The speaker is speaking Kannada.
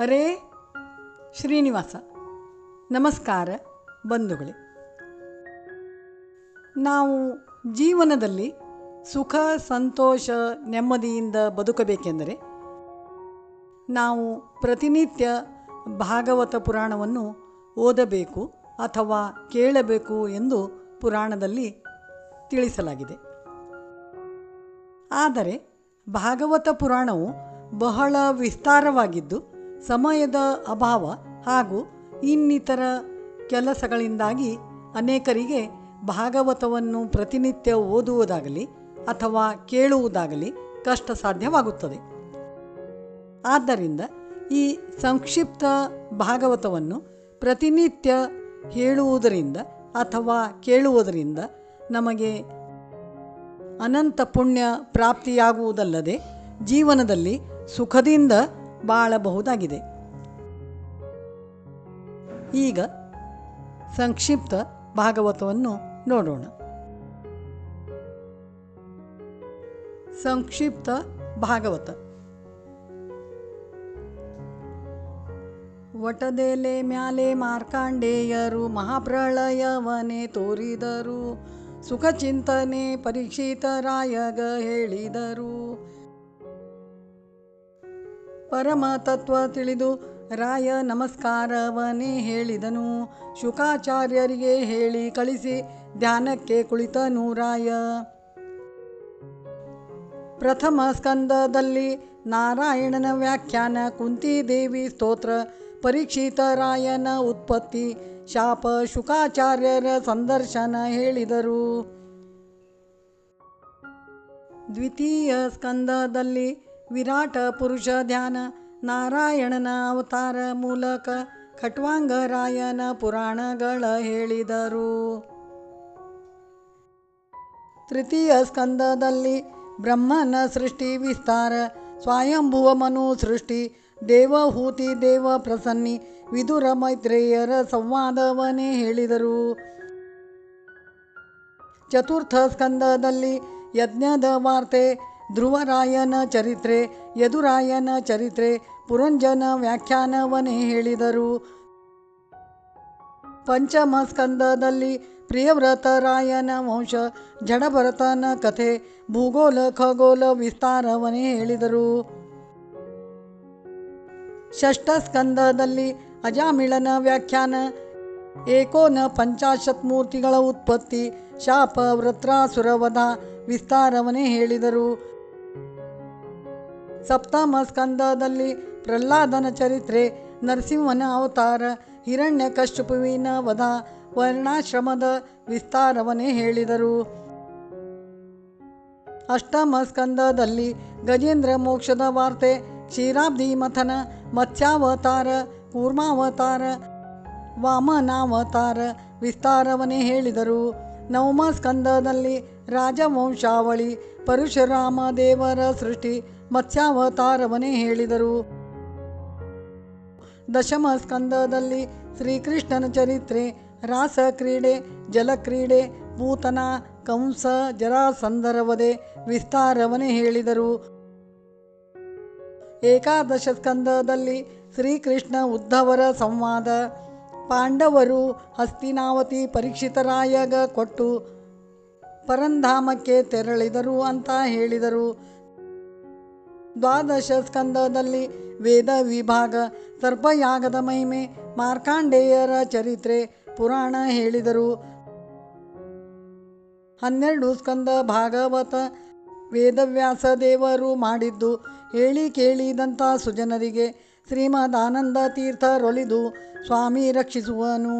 ಹರೇ ಶ್ರೀನಿವಾಸ. ನಮಸ್ಕಾರ ಬಂಧುಗಳೇ. ನಾವು ಜೀವನದಲ್ಲಿ ಸುಖ, ಸಂತೋಷ, ನೆಮ್ಮದಿಯಿಂದ ಬದುಕಬೇಕೆಂದರೆ ನಾವು ಪ್ರತಿನಿತ್ಯ ಭಾಗವತ ಪುರಾಣವನ್ನು ಓದಬೇಕು ಅಥವಾ ಕೇಳಬೇಕು ಎಂದು ಪುರಾಣದಲ್ಲಿ ತಿಳಿಸಲಾಗಿದೆ. ಆದರೆ ಭಾಗವತ ಪುರಾಣವು ಬಹಳ ವಿಸ್ತಾರವಾಗಿದ್ದು ಸಮಯದ ಅಭಾವ ಹಾಗೂ ಇನ್ನಿತರ ಕೆಲಸಗಳಿಂದಾಗಿ ಅನೇಕರಿಗೆ ಭಾಗವತವನ್ನು ಪ್ರತಿನಿತ್ಯ ಓದುವುದಾಗಲಿ ಅಥವಾ ಕೇಳುವುದಾಗಲಿ ಕಷ್ಟ ಸಾಧ್ಯವಾಗುತ್ತದೆ. ಆದ್ದರಿಂದ ಈ ಸಂಕ್ಷಿಪ್ತ ಭಾಗವತವನ್ನು ಪ್ರತಿನಿತ್ಯ ಹೇಳುವುದರಿಂದ ಅಥವಾ ಕೇಳುವುದರಿಂದ ನಮಗೆ ಅನಂತ ಪುಣ್ಯ ಪ್ರಾಪ್ತಿಯಾಗುವುದಲ್ಲದೆ ಜೀವನದಲ್ಲಿ ಸುಖದಿಂದ ಬಾಳಬಹುದಾಗಿದೆ. ಈಗ ಸಂಕ್ಷಿಪ್ತ ಭಾಗವತವನ್ನು ನೋಡೋಣ. ಸಂಕ್ಷಿಪ್ತ ಭಾಗವತ. ವಟದೆಲೆ ಮ್ಯಾಲೆ ಮಾರ್ಕಾಂಡೇಯರು ಮಹಾಪ್ರಳಯವನೆ ತೋರಿದರು. ಸುಖಚಿಂತನೆ ಪರೀಕ್ಷಿತರಾಯಗ ಹೇಳಿದರು. ಪರಮ ತತ್ವ ತಿಳಿದು ರಾಯ ನಮಸ್ಕಾರವನೇ ಹೇಳಿದನು. ಶುಕಾಚಾರ್ಯರಿಗೆ ಹೇಳಿ ಕಳಿಸಿ ಧ್ಯಾನಕ್ಕೆ ಕುಳಿತನು ರಾಯ. ಪ್ರಥಮ ಸ್ಕಂದದಲ್ಲಿ ನಾರಾಯಣನ ವ್ಯಾಖ್ಯಾನ, ಕುಂತಿದೇವಿ ಸ್ತೋತ್ರ ಪರೀಕ್ಷಿತರಾಯನ ಉತ್ಪತ್ತಿ, ಶಾಪ ಶುಕಾಚಾರ್ಯರ ಸಂದರ್ಶನ ಹೇಳಿದರು. ದ್ವಿತೀಯ ಸ್ಕಂದದಲ್ಲಿ ವಿರಾಟ ಪುರುಷ ಧ್ಯಾನ, ನಾರಾಯಣನ ಅವತಾರ ಮೂಲಕ ಖಟ್ವಾಂಗರಾಯನ ಪುರಾಣಗಳ ಹೇಳಿದರು. ತೃತೀಯ ಸ್ಕಂದದಲ್ಲಿ ಬ್ರಹ್ಮನ ಸೃಷ್ಟಿ ವಿಸ್ತಾರ, ಸ್ವಯಂಭುವ ಮನು ಸೃಷ್ಟಿ, ದೇವಹೂತಿ ದೇವ ಪ್ರಸನ್ನಿ, ವಿದುರ ಮೈತ್ರೇಯರ ಸಂವಾದವನೇ ಹೇಳಿದರು. ಚತುರ್ಥ ಸ್ಕಂದದಲ್ಲಿ ಯಜ್ಞದ ವಾರ್ತೆ ಧ್ರುವರಾಯನ ಚರಿತ್ರೆ, ಯದುರಾಯನ ಚರಿತ್ರೆ, ಪುರಂಜನ ವ್ಯಾಖ್ಯಾನವನ್ನೇ ಹೇಳಿದರು. ಪಂಚಮ ಸ್ಕಂದದಲ್ಲಿ ಪ್ರಿಯವ್ರತರಾಯನ ವಂಶ, ಜಡಭರತನ ಕಥೆ ಭೂಗೋಲ ಖಗೋಲ ವಿಸ್ತಾರವನ್ನೇ ಹೇಳಿದರು. ಷಷ್ಠ ಸ್ಕಂದದಲ್ಲಿ ಅಜಾಮಿಳನ ವ್ಯಾಖ್ಯಾನ, ಏಕೋನ ಪಂಚಾಶತ್ ಮೂರ್ತಿಗಳ ಉತ್ಪತ್ತಿ, ಶಾಪ, ವೃತ್ರಾಸುರವಧ ವಿಸ್ತಾರವನ್ನೇ ಹೇಳಿದರು. ಸಪ್ತಮ ಸ್ಕಂದದಲ್ಲಿ ಪ್ರಹ್ಲಾದನ ಚರಿತ್ರೆ, ನರಸಿಂಹನ ಅವತಾರ, ಹಿರಣ್ಯ ಕಶ್ಯಪುವಿನ ವಧ, ವರ್ಣಾಶ್ರಮದ ವಿಸ್ತಾರವನ್ನೇ ಹೇಳಿದರು. ಅಷ್ಟಮ ಸ್ಕಂದದಲ್ಲಿ ಗಜೇಂದ್ರ ಮೋಕ್ಷದ ವಾರ್ತೆ ಕ್ಷೀರಾಬ್ಧಿ ಮಥನ ಮತ್ಸ್ಯಾವತಾರ, ಕೂರ್ಮಾವತಾರ, ವಾಮನಾವತಾರ ವಿಸ್ತಾರವನ್ನೇ ಹೇಳಿದರು. ನವಮ ಸ್ಕಂದದಲ್ಲಿ ರಾಜವಂಶಾವಳಿ, ಪರಶುರಾಮ ದೇವರ ಸೃಷ್ಟಿ ಮತ್ಸ್ಯಾವತಾರವನ್ನೇ ಹೇಳಿದರು. ದಶಮ ಸ್ಕಂದದಲ್ಲಿ ಶ್ರೀಕೃಷ್ಣನ ಚರಿತ್ರೆ ರಾಸ ಕ್ರೀಡೆ ಜಲಕ್ರೀಡೆ ಪೂತನ ಕಂಸ, ಜರಾಸಂದರವದೆ ವಿಸ್ತಾರವನೇ ಹೇಳಿದರು. ಏಕಾದಶ ಸ್ಕಂದದಲ್ಲಿ ಶ್ರೀಕೃಷ್ಣ ಉದ್ಧವರ ಸಂವಾದ, ಪಾಂಡವರು ಹಸ್ತಿನಾವತಿ ಪರೀಕ್ಷಿತರಾಯಗ ಕೊಟ್ಟು ಪರಂಧಾಮಕ್ಕೆ ತೆರಳಿದರು ಅಂತ ಹೇಳಿದರು. ದ್ವಾದಶ ಸ್ಕಂದದಲ್ಲಿ ವೇದ ವಿಭಾಗ ಸರ್ಪಯಾಗದ ಮಹಿಮೆ ಮಾರ್ಕಾಂಡೇಯರ ಚರಿತ್ರೆ ಪುರಾಣ ಹೇಳಿದರು. ಹನ್ನೆರಡು ಸ್ಕಂದ ಭಾಗವತ ವೇದವ್ಯಾಸ ದೇವರು ಮಾಡಿದ್ದು ಹೇಳಿ ಕೇಳಿದಂಥ ಸುಜನರಿಗೆ ಶ್ರೀಮದಾನಂದ ತೀರ್ಥರೊಲಿದು ಸ್ವಾಮಿ ರಕ್ಷಿಸುವನು.